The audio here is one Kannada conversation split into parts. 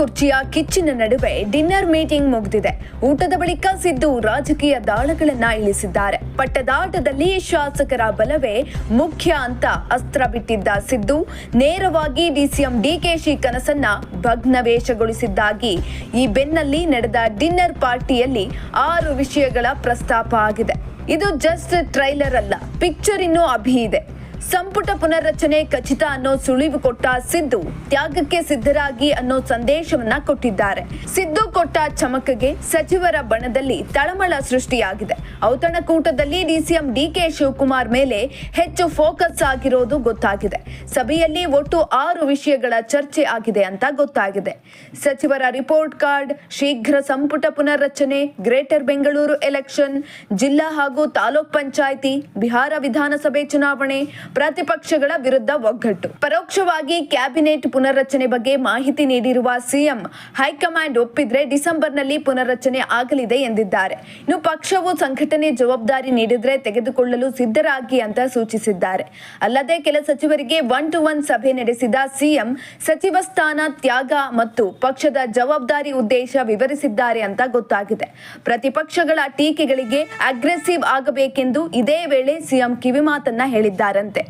ಕುರ್ಚಿಯ ಕಿಚ್ಚಿನ ನಡುವೆ ಡಿನ್ನರ್ ಮೀಟಿಂಗ್ ಮುಗಿದಿದೆ. ಊಟದ ಬಳಿಕ ಸಿದ್ದು ರಾಜಕೀಯ ದಾಳಗಳನ್ನ ಇಳಿಸಿದ್ದಾರೆ. ಪಟ್ಟದಾಟದಲ್ಲಿ ಶಾಸಕರ ಬಲವೇ ಮುಖ್ಯ ಅಂತ ಅಸ್ತ್ರ ಬಿಟ್ಟಿದ್ದ ಸಿದ್ದು, ನೇರವಾಗಿ ಡಿಸಿಎಂ ಡಿಕೆಶಿ ಕನಸನ್ನ ಭಗ್ನವೇಶಗೊಳಿಸಿದ್ದಾಗಿ ಈ ಬೆನ್ನಲ್ಲಿ ನಡೆದ ಡಿನ್ನರ್ ಪಾರ್ಟಿಯಲ್ಲಿ ಆರು ವಿಷಯಗಳ ಪ್ರಸ್ತಾಪ ಆಗಿದೆ. ಇದು ಜಸ್ಟ್ ಟ್ರೈಲರ್ ಅಲ್ಲ ಪಿಕ್ಚರ್ ಇನ್ನೂ ಅಭಿ ಇದೆ. ಸಂಪುಟ ಪುನರ್ರಚನೆ ಖಚಿತ ಅನ್ನೋ ಸುಳಿವು ಕೊಟ್ಟ ಸಿದ್ದು ತ್ಯಾಗಕ್ಕೆ ಸಿದ್ಧರಾಗಿ ಅನ್ನೋ ಸಂದೇಶವನ್ನ ಕೊಟ್ಟಿದ್ದಾರೆ. ಸಿದ್ದು ಕೊಟ್ಟ ಚಮಕಗೆ ಸಚಿವರ ಬಣದಲ್ಲಿ ತಳಮಳ ಸೃಷ್ಟಿಯಾಗಿದೆ. ಔತಣಕೂಟದಲ್ಲಿ ಡಿಸಿಎಂ ಡಿಕೆ ಶಿವಕುಮಾರ್ ಮೇಲೆ ಹೆಚ್ಚು ಫೋಕಸ್ ಆಗಿರೋದು ಗೊತ್ತಾಗಿದೆ. ಸಭೆಯಲ್ಲಿ ಒಟ್ಟು ಆರು ವಿಷಯಗಳ ಚರ್ಚೆ ಆಗಿದೆ ಅಂತ ಗೊತ್ತಾಗಿದೆ. ಸಚಿವರ ರಿಪೋರ್ಟ್ ಕಾರ್ಡ್, ಶೀಘ್ರ ಸಂಪುಟ ಪುನರ್ರಚನೆ, ಗ್ರೇಟರ್ ಬೆಂಗಳೂರು ಎಲೆಕ್ಷನ್, ಜಿಲ್ಲಾ ಹಾಗೂ ತಾಲೂಕ್ ಪಂಚಾಯಿತಿ, ಬಿಹಾರ ವಿಧಾನಸಭೆ ಚುನಾವಣೆ ಪ್ರತಿಪಕ್ಷಗಳ ವಿರುದ್ಧ ಒಗ್ಗಟ್ಟು. ಪರೋಕ್ಷವಾಗಿ ಕ್ಯಾಬಿನೆಟ್ ಪುನರ್ರಚನೆ ಬಗ್ಗೆ ಮಾಹಿತಿ ನೀಡಿರುವ ಸಿಎಂ, ಹೈಕಮಾಂಡ್ ಒಪ್ಪಿದ್ರೆ ಡಿಸೆಂಬರ್ನಲ್ಲಿ ಪುನರ್ರಚನೆ ಆಗಲಿದೆ ಎಂದಿದ್ದಾರೆ. ಇನ್ನು ಪಕ್ಷವು ಸಂಘಟನೆ ಜವಾಬ್ದಾರಿ ನೀಡಿದ್ರೆ ತೆಗೆದುಕೊಳ್ಳಲು ಸಿದ್ಧರಾಗಿ ಅಂತ ಸೂಚಿಸಿದ್ದಾರೆ. ಅಲ್ಲದೆ ಕೆಲ ಸಚಿವರಿಗೆ ಒನ್ ಟು ಒನ್ ಸಭೆ ನಡೆಸಿದ ಸಿಎಂ, ಸಚಿವ ಸ್ಥಾನ ತ್ಯಾಗ ಮತ್ತು ಪಕ್ಷದ ಜವಾಬ್ದಾರಿ ಉದ್ದೇಶ ವಿವರಿಸಿದ್ದಾರೆ ಅಂತ ಗೊತ್ತಾಗಿದೆ. ಪ್ರತಿಪಕ್ಷಗಳ ಟೀಕೆಗಳಿಗೆ ಅಗ್ರೆಸಿವ್ ಆಗಬೇಕೆಂದು ಇದೇ ವೇಳೆ ಸಿಎಂ ಕಿವಿಮಾತನ್ನ ಹೇಳಿದ್ದಾರಂತೆ.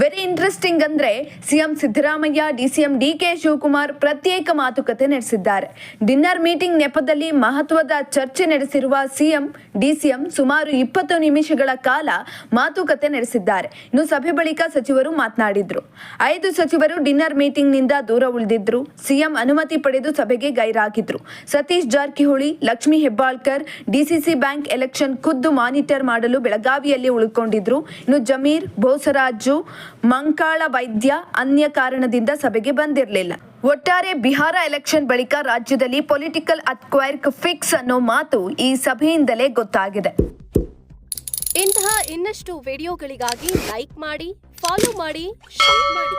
ವೆರಿ ಇಂಟ್ರೆಸ್ಟಿಂಗ್ ಅಂದ್ರೆ CM Siddaramaiah DCM DK Shivakumar ಪ್ರತ್ಯೇಕ ಮಾತುಕತೆ ನಡೆಸಿದ್ದಾರೆ. ಡಿನ್ನರ್ ಮೀಟಿಂಗ್ ನೆಪದಲ್ಲಿ ಮಹತ್ವದ ಚರ್ಚೆ ನಡೆಸಿರುವ ಸಿಎಂ ಡಿಸಿಎಂ ಸುಮಾರು ಇಪ್ಪತ್ತು ನಿಮಿಷಗಳ ಕಾಲ ಮಾತುಕತೆ ನಡೆಸಿದ್ದಾರೆ. ಇನ್ನು ಸಭೆ ಬಳಿಕ ಸಚಿವರು ಮಾತನಾಡಿದ್ರು. ಐದು ಸಚಿವರು ಡಿನ್ನರ್ ಮೀಟಿಂಗ್ನಿಂದ ದೂರ ಉಳಿದಿದ್ರು. ಸಿಎಂ ಅನುಮತಿ ಪಡೆದು ಸಭೆಗೆ ಗೈರಾಗಿದ್ರು. Satish Jarkiholi, Lakshmi Hebbalkar DCC bank election ಖುದ್ದು ಮಾನಿಟರ್ ಮಾಡಲು ಬೆಳಗಾವಿಯಲ್ಲಿ ಉಳ್ಕೊಂಡಿದ್ರು. ಇನ್ನು ಜಮೀರ್, ಬೋಸರಾಜು ಮಂಕಾಳ ವೈದ್ಯ ಅನ್ಯ ಕಾರಣದಿಂದ ಸಭೆಗೆ ಬಂದಿರಲಿಲ್ಲ. ಒಟ್ಟಾರೆ ಬಿಹಾರ ಎಲೆಕ್ಷನ್ ಬಳಿಕ ರಾಜ್ಯದಲ್ಲಿ ಪೊಲಿಟಿಕಲ್ ಅಕ್ವೈರ್ಕ್ ಫಿಕ್ಸ್ ಅನ್ನೋ ಮಾತು ಈ ಸಭೆಯಿಂದಲೇ ಗೊತ್ತಾಗಿದೆ. ಇಂತಹ ಇನ್ನಷ್ಟು ವಿಡಿಯೋಗಳಿಗಾಗಿ ಲೈಕ್ ಮಾಡಿ, ಫಾಲೋ ಮಾಡಿ, ಶೇರ್ ಮಾಡಿ.